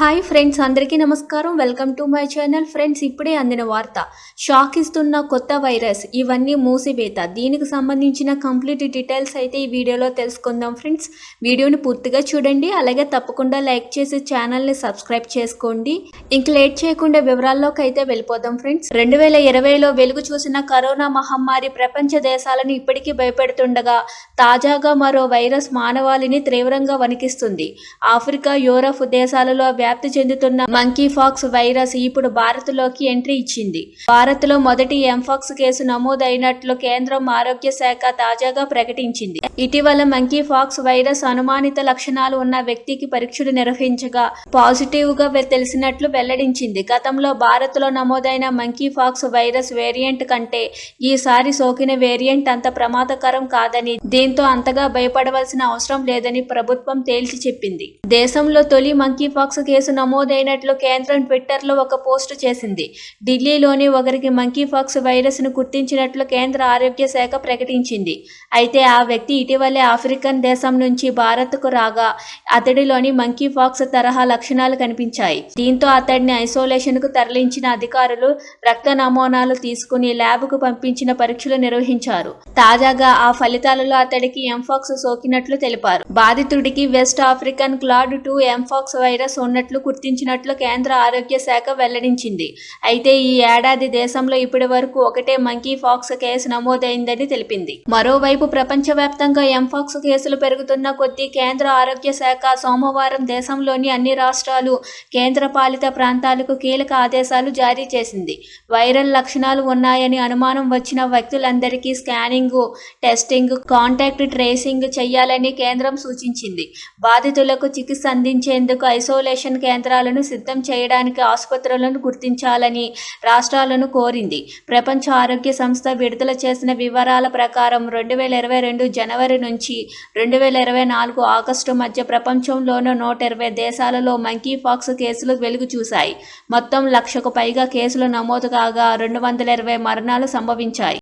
Hi friends అందరికీ నమస్కారం. Welcome to my channel. Friends ఇప్పుడే అందిన వార్త. షాక్ ఇస్తున్న కొత్త వైరస్ ఇవన్నీ మూసివేత. దీనికి సంబంధించిన కంప్లీట్ డీటెయిల్స్ అయితే ఈ వీడియోలో తెలుసుకుందాం ఫ్రెండ్స్. వీడియోని పూర్తిగా చూడండి. అలాగే తప్పకుండా లైక్ చేసి ఛానల్ని సబ్స్క్రైబ్ చేసుకోండి. ఇంక లేట్ చేయకుండా వివరాల్లోకి అయితే వెళ్ళిపోదాం ఫ్రెండ్స్. రెండు వేల ఇరవైలో వెలుగు చూసిన కరోనా మహమ్మారి ప్రపంచ దేశాలను ఇప్పటికీ భయపెడుతుండగా తాజాగా మరో వైరస్ మానవాళిని తీవ్రంగా వణికిస్తుంది. ఆఫ్రికా యూరప్ దేశాలలో వ్యాప్తి చెందుతున్న మంకీ ఫాక్స్ వైరస్ ఇప్పుడు భారత్లోకి ఎంట్రీ ఇచ్చింది. భారత్లో మొదటి ఎంఫాక్స్ కేసు నమోదైనట్లు కేంద్రం ఆరోగ్య శాఖ తాజాగా ప్రకటించింది. ఇటీవల మంకీ ఫాక్స్ వైరస్ అనుమానిత లక్షణాలు ఉన్న వ్యక్తికి పరీక్షలు నిర్వహించగా పాజిటివ్గా తెలిసినట్లు వెల్లడించింది. గతంలో భారత్లో నమోదైన మంకీ ఫాక్స్ వైరస్ వేరియంట్ కంటే ఈసారి సోకిన వేరియంట్ అంత ప్రమాదకరం కాదని దీంతో అంతగా భయపడవలసిన అవసరం లేదని ప్రభుత్వం తేల్చి చెప్పింది. దేశంలో తొలి మంకీ ఫాక్స్ కేసు నమోదైనట్లు కేంద్రం ట్విట్టర్లో ఒక పోస్టు చేసింది. ఢిల్లీలోని ఒకరికి మంకీ ఫాక్స్ వైరస్ను గుర్తించినట్లు కేంద్ర ఆరోగ్య శాఖ ప్రకటించింది. అయితే ఆ వ్యక్తి ఇటీవలే ఆఫ్రికన్ దేశం నుంచి భారత్కు రాగా అతడిలోని మంకీ ఫాక్స్ తరహా లక్షణాలు కనిపించాయి. దీంతో అతడిని ఐసోలేషన్కు తరలించిన అధికారులు రక్త నమూనాలు తీసుకుని ల్యాబ్కు పంపించిన పరీక్షలు నిర్వహించారు. తాజాగా ఆ ఫలితాలలో అతడికి ఎంఫాక్స్ సోకినట్లు తెలిపారు. బాధితుడికి west African clade two mpox virus ఉన్నట్లు గుర్తించినట్లు కేంద్ర ఆరోగ్య శాఖ వెల్లడించింది. అయితే ఈ ఏడాది దేశంలో ఇప్పటి వరకు ఒకటే మంకీ ఫాక్స్ కేసు నమోదైందని తెలిపింది. మరోవైపు ప్రపంచవ్యాప్తంగా ఎంఫాక్స్ కేసులు పెరుగుతున్న కొద్దీ కేంద్ర ఆరోగ్య శాఖ సోమవారం దేశంలోని అన్ని రాష్ట్రాలు కేంద్ర పాలిత ప్రాంతాలకు కీలక ఆదేశాలు జారీ చేసింది. వైరల్ లక్షణాలు ఉన్నాయని అనుమానం వచ్చిన వ్యక్తులందరికీ స్కానింగ్ టెస్టింగ్ కాంటాక్ట్ ట్రేసింగ్ చేయాలని కేంద్రం సూచించింది. బాధితులకు చికిత్స అందించేందుకు ఐసోలేషన్ కేంద్రాలను సిద్ధం చేయడానికి ఆసుపత్రులను గుర్తించాలని రాష్ట్రాలను కోరింది. ప్రపంచ ఆరోగ్య సంస్థ విడుదల చేసిన వివరాల ప్రకారం రెండు వేల ఇరవై రెండు జనవరి నుంచి రెండు వేల ఇరవై నాలుగు ఆగస్టు మధ్య ప్రపంచంలోనూ నూట ఇరవై దేశాలలో మంకీ ఫాక్స్ కేసులు వెలుగు చూశాయి. మొత్తం లక్షకు పైగా కేసులు నమోదు కాగా రెండు వందల ఇరవై మరణాలు సంభవించాయి.